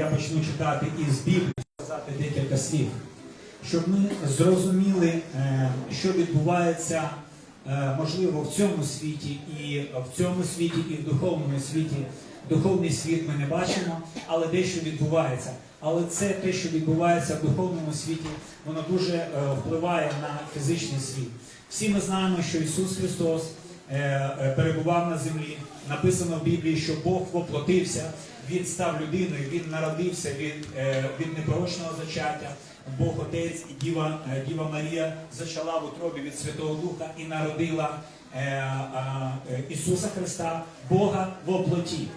я почну читати із Біблії, сказати декілька слів, щоб ми зрозуміли, е, що відбувається, е, можливо, в цьому світі, і в цьому світі, і в духовному світі. Духовний світ ми не бачимо, але дещо відбувається. Але це те, що відбувається в духовному світі, воно дуже е, впливає на фізичний світ. Всі ми знаємо, що Ісус Христос перебував на землі. Написано в Біблії, що Бог воплотився, Він став людиною, Він народився від, е, від непорочного зачаття. Бог Отець і Діва, е, Діва Марія зачала в утробі від Святого Духа і народила е, Ісуса Христа, Бога в оплоті.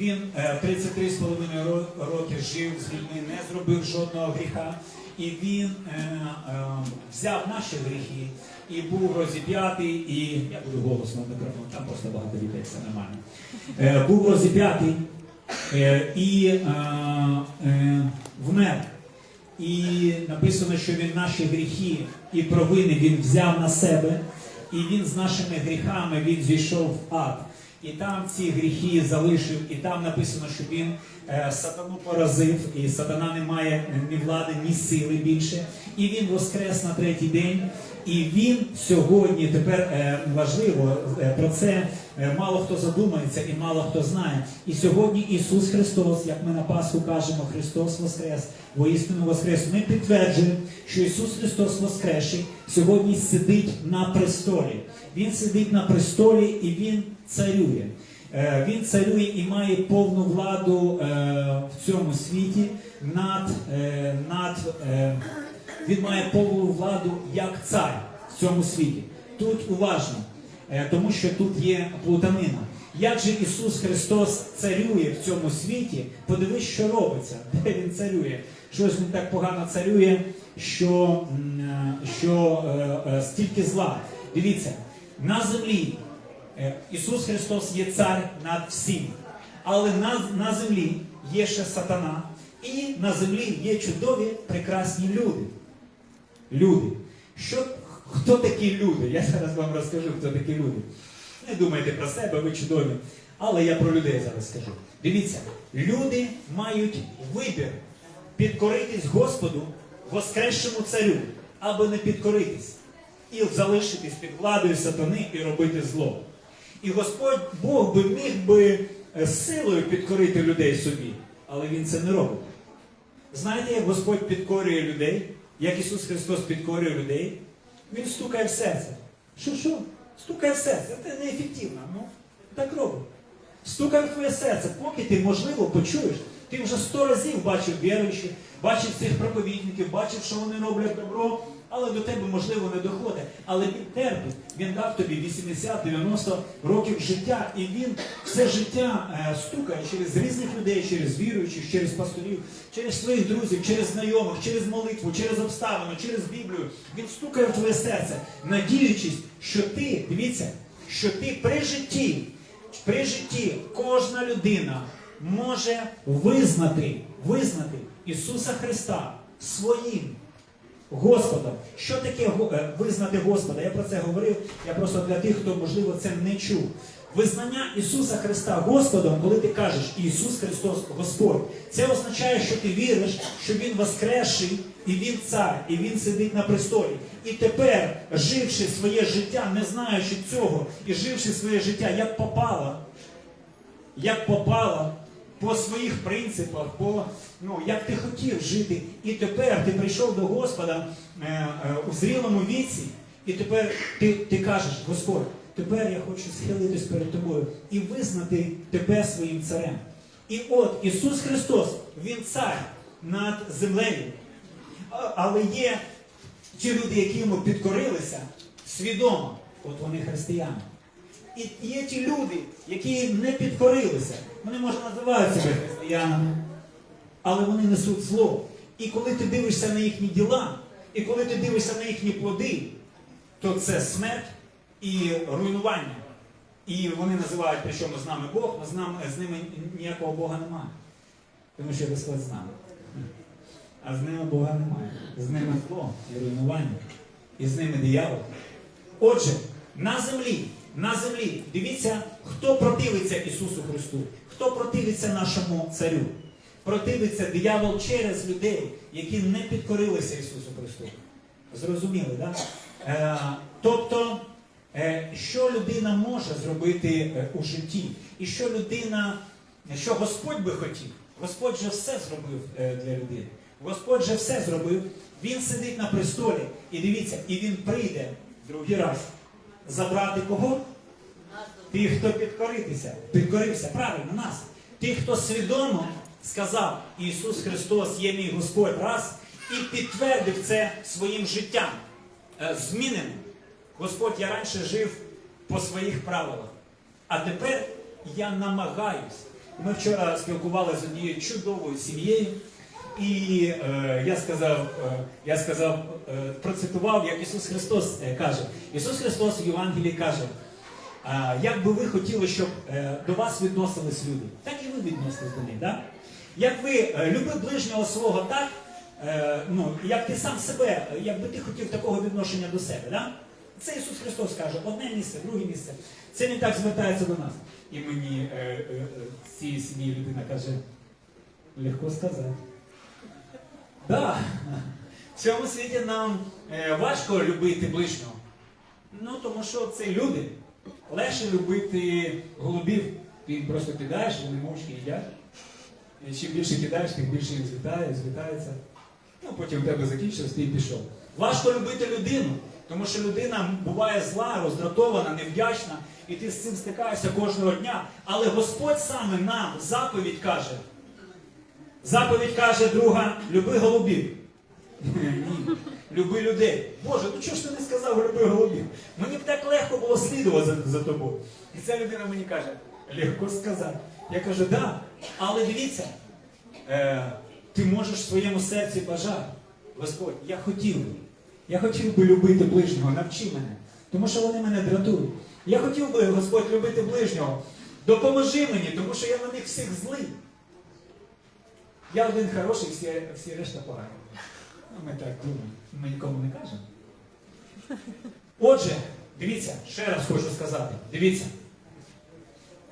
Він е, 33,5 ро- роки жив з людьми, не зробив жодного гріха. І він взяв наші гріхи і був розіп'ятий, і я буду голосно мікрофон, там просто багато дітей, все нормально. Був розіп'ятий і е, е, вмер. І написано, що він наші гріхи і провини він взяв на себе, і він з нашими гріхами він зійшов в ад. І там ці гріхи залишив, і там написано, що він е, сатану поразив, і сатана не має ні влади, ні сили більше. І він воскрес на третій день. І він сьогодні тепер е, важливо е, про це е, мало хто задумається і мало хто знає. І сьогодні Ісус Христос, як ми на Пасху кажемо, Христос Воскрес, воістину Воскрес. Ми підтверджуємо, що Ісус Христос Воскресший сьогодні сидить на престолі. Він сидить на престолі і Він царює. Він царює і має повну владу в цьому світі над, над він має повну владу як цар в цьому світі. Тут уважно, е, тому що тут є плутанина. Як же Ісус Христос царює в цьому світі? Подивись, що робиться, де Він царює. Щось він так погано царює, що, е, що е, е, стільки зла. Дивіться, на землі Ісус Христос є цар над всім. Але на, на землі є ще сатана, і на землі є чудові, прекрасні люди. Люди. Що, хто такі люди? Я зараз вам розкажу, хто такі люди. Не думайте про себе, ви чудові. Але я про людей зараз скажу. Дивіться, люди мають вибір підкоритись Господу, воскресшому царю, або не підкоритись, і залишитись під владою сатани і робити зло. І Господь Бог би міг би е, силою підкорити людей собі, але Він це не робить. Знаєте, як Господь підкорює людей, як Ісус Христос підкорює людей? Він стукає в серце. Що що? Стукає в серце. Це неефективно. Ну, так робить. Стукає в твоє серце, поки ти, можливо, почуєш. Ти вже сто разів бачив віруючих, бачив цих проповідників, бачив, що вони роблять добро, але до тебе, можливо, не доходить. Але він терпить. Він дав тобі 80-90 років життя, і він все життя е, стукає через різних людей, через віруючих, через пасторів, через своїх друзів, через знайомих, через молитву, через обставини, через Біблію. Він стукає в твоє серце, надіючись, що ти, дивіться, що ти при житті, при житті кожна людина може визнати, визнати Ісуса Христа своїм Господом. Що таке е, визнати Господа? Я про це говорив. Я просто для тих, хто, можливо, це не чув. Визнання Ісуса Христа Господом, коли ти кажеш Ісус Христос Господь, це означає, що ти віриш, що Він воскресший, і Він цар, і Він сидить на престолі. І тепер, живши своє життя, не знаючи цього, і живши своє життя, як попало, як попало, по своїх принципах, по ну як ти хотів жити. І тепер ти прийшов до Господа е, е, у зрілому віці, і тепер ти, ти кажеш, Господь, тепер я хочу схилитись перед тобою і визнати тебе своїм царем. І от Ісус Христос, Він цар над землею. Але є ті люди, які йому підкорилися свідомо, от вони християни. І є ті люди, які не підкорилися. Вони, може, називають себе християнами, але вони несуть зло. І коли ти дивишся на їхні діла, і коли ти дивишся на їхні плоди, то це смерть і руйнування. І вони називають, причому з нами Бог, але з, нами, з ними ніякого Бога немає. Тому що Господь з нами. А з ними Бога немає. З ними зло і руйнування. І з ними диявол. Отже, на землі, на землі, дивіться, хто противиться Ісусу Христу, хто противиться нашому царю. противиться диявол через людей, які не підкорилися Ісусу Христу. Зрозуміли, так? Е, тобто, е, що людина може зробити е, у житті, і що людина, що Господь би хотів. Господь же все зробив для людини. Господь же все зробив. Він сидить на престолі, і дивіться, і він прийде другий раз забрати кого? Тих, хто підкоритися, підкорився, правильно, нас. Тих, хто свідомо сказав, Ісус Христос є мій Господь раз, і підтвердив це своїм життям. Е, Зміненим. Господь, я раніше жив по своїх правилах, а тепер я намагаюсь. Ми вчора спілкувалися з однією чудовою сім'єю, і е, я сказав, е, я сказав, е, процитував, як Ісус Христос е, каже. Ісус Христос в Євангелії каже, а, як би ви хотіли, щоб е, до вас відносились люди, так і ви відносились до них. Да? Як ви е, люби ближнього свого так, е, ну, як ти сам себе, е, як би ти хотів такого відношення до себе. Да? Це Ісус Христос каже, одне місце, друге місце. Це не так звертається до нас. І мені е, е, е, цієї сім'ї людина каже, легко сказати. Да. В цьому світі нам е, важко любити ближнього. Ну, тому що це люди. Легше любити голубів. Ти просто кидаєш, вони мовчки їдять. І чим більше кидаєш, тим більше їх злітає, злітається. Ну, потім в тебе закінчилось, ти пішов. Важко любити людину, тому що людина буває зла, роздратована, невдячна, і ти з цим стикаєшся кожного дня. Але Господь саме нам заповідь каже. Заповідь каже друга, люби голубів. Ні. Люби людей. Боже, ну чого ж ти не сказав люби голубів? Мені б так легко було слідувати за, за тобою. І ця людина мені каже, легко сказати. Я кажу, да, але дивіться, е, ти можеш в своєму серці бажати. Господь, я хотів би. Я хотів би любити ближнього, навчи мене. Тому що вони мене дратують. Я хотів би, Господь, любити ближнього. Допоможи мені, тому що я на них всіх злий. Я один хороший, всі, всі решта погані. Ну, Ми так думаємо, ми нікому не кажемо. Отже, дивіться, ще раз хочу сказати. Дивіться.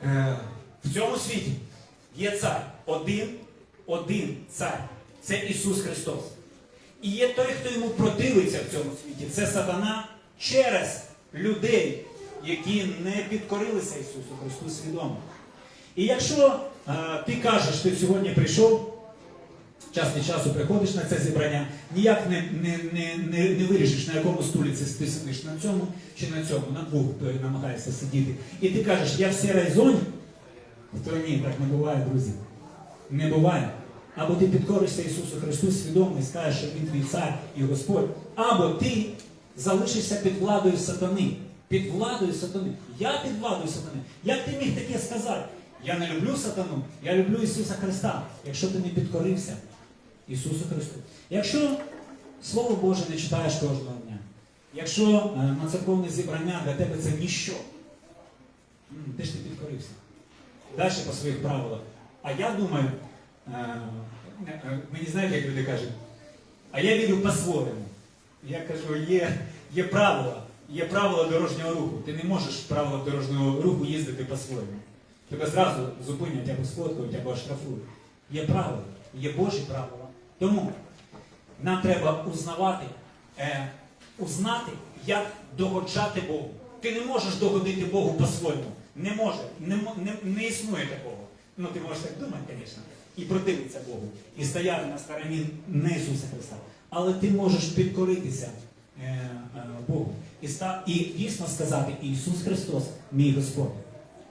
Е, в цьому світі є цар. Один, один цар. Це Ісус Христос. І є той, хто йому противиться в цьому світі. Це сатана через людей, які не підкорилися Ісусу Христу свідомо. І якщо е, ти кажеш, ти сьогодні прийшов, час від часу приходиш на це зібрання, ніяк не, не, не, не, не вирішиш, на якому стулі ти сидиш, на цьому чи на цьому, на двох е, намагаєшся сидіти. І ти кажеш, я в сірій зоні, то ні, так не буває, друзі. Не буває. Або ти підкоришся Ісусу Христу свідомо і скажеш, що Він твій цар і Господь, або ти залишишся під владою сатани. Під владою сатани. Я під владою сатани. Як ти міг таке сказати? Я не люблю сатану, я люблю Ісуса Христа, якщо ти не підкорився Ісусу Христу. Якщо Слово Боже не читаєш кожного дня, якщо е, на церковне зібрання для тебе це ніщо, де ж ти підкорився? Далі по своїх правилах. А я думаю, е, е, мені знаєте, як люди кажуть, а я вірю по-своєму. Я кажу, є, є правила, є правила дорожнього руху. Ти не можеш в правилах дорожнього руху їздити по-своєму. Тебе зразу зупинять або сфоткають, або штрафують. Є правила, є Божі правила. Тому нам треба узнавати, е, узнати, як догоджати Богу. Ти не можеш догодити Богу по-своєму. Не може, не, не, не існує такого. Ну, ти можеш так думати, звісно, і противитися Богу, і стояти на стороні не Ісуса Христа. Але ти можеш підкоритися е, е, Богу і, ста, і дійсно сказати Ісус Христос, мій Господь.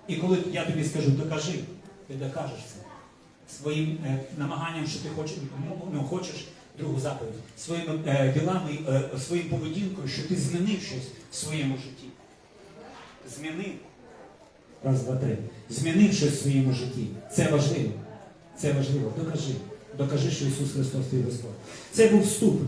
І коли я тобі скажу, докажи, ти докажеш це своїм е, намаганням, що ти хочеш, ну, хочеш другу заповідь, своїми е, ділами, е, своїм поведінкою, що ти змінив щось в своєму житті. Змінив. Раз, два, три. Змінив щось в своєму житті. Це важливо. Це важливо. Докажи. Докажи, що Ісус Христос твій Господь. Це був вступ.